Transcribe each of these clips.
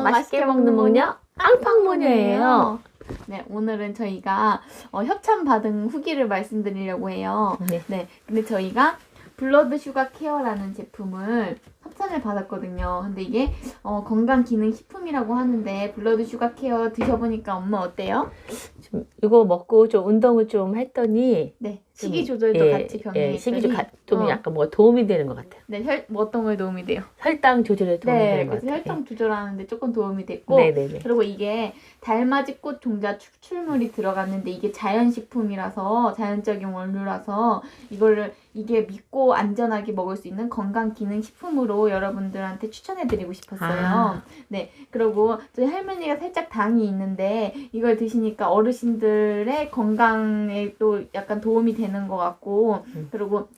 안녕하세요. 맛있게 먹는 모녀 앙팡모녀예요. 네, 오늘은 저희가 어, 협찬 받은 후기를 말씀드리려고 해요. 네. 네, 근데 저희가 블러드 슈가 케어라는 제품을 협찬을 받았거든요. 근데 이게 어, 건강 기능 식품이라고 하는데 블러드 슈가 케어 드셔보니까 엄마 어때요? 좀 이거 먹고 좀 운동을 좀 했더니 네, 좀, 식이 조절도 예, 같이 병행했더니 예, 식이 좀, 가- 좀 어. 약간 뭐 도움이 되는 것 같아요. 네, 혈, 뭐 어떤 걸 도움이 돼요? 혈당 조절에 도움이 네, 되는 것 같아요. 혈당 조절하는데 조금 도움이 됐고 네, 네, 네. 그리고 이게 달맞이 꽃 종자 추출물이 들어갔는데 이게 자연식품이라서 자연적인 원료라서 이거를 이게 믿고 안전하게 먹을 수 있는 건강 기능 식품으로 여러분들한테 추천해드리고 싶었어요. 아. 네, 그리고 저희 할머니가 살짝 당이 있는데 이걸 드시니까 어르신들 의 건강에 또 약간 도움이 되는 것 같고 음. 그리고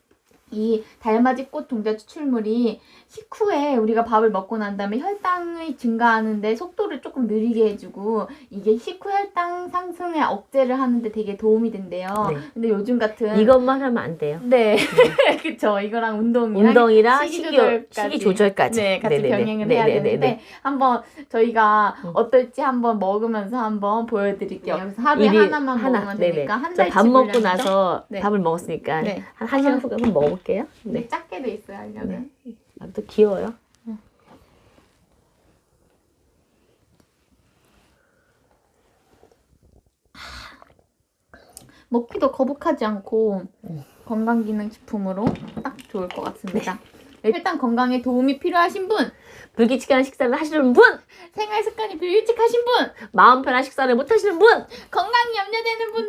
이 달맞이 꽃 종자 추출물이 식후에 우리가 밥을 먹고 난 다음에 혈당이 증가하는데 속도를 조금 느리게 해주고 이게 식후 혈당 상승에 억제를 하는데 되게 도움이 된대요. 네. 근데 요즘 같은 이것만 하면 안 돼요. 네, 그쵸. 이거랑 운동이랑 운동이랑 식이 조절까지. 식이 조절까지. 네, 같이 네네네. 병행을 해야 네네네네. 되는데 한번 저희가 음. 어떨지 한번 먹으면서 한번 보여드릴게요. 네. 그래서 하루에 하나만 하나, 먹으면 네네. 되니까 한 자, 달. 밥 먹고 나서 네. 밥을 먹었으니까 네. 한, 한 시간 후에 한번 먹어 볼게요. 네. 네. 작게 돼 있어요. 하려면. 아, 또 귀여워요. 먹기도 거북하지 않고 음. 건강기능식품으로 딱 좋을 것 같습니다. 일단 건강에 도움이 필요하신 분, 불규칙한 식사를 하시는 분, 생활 습관이 불규칙하신 분, 마음 편한 식사를 못 하시는 분, 건강이 염려되는 다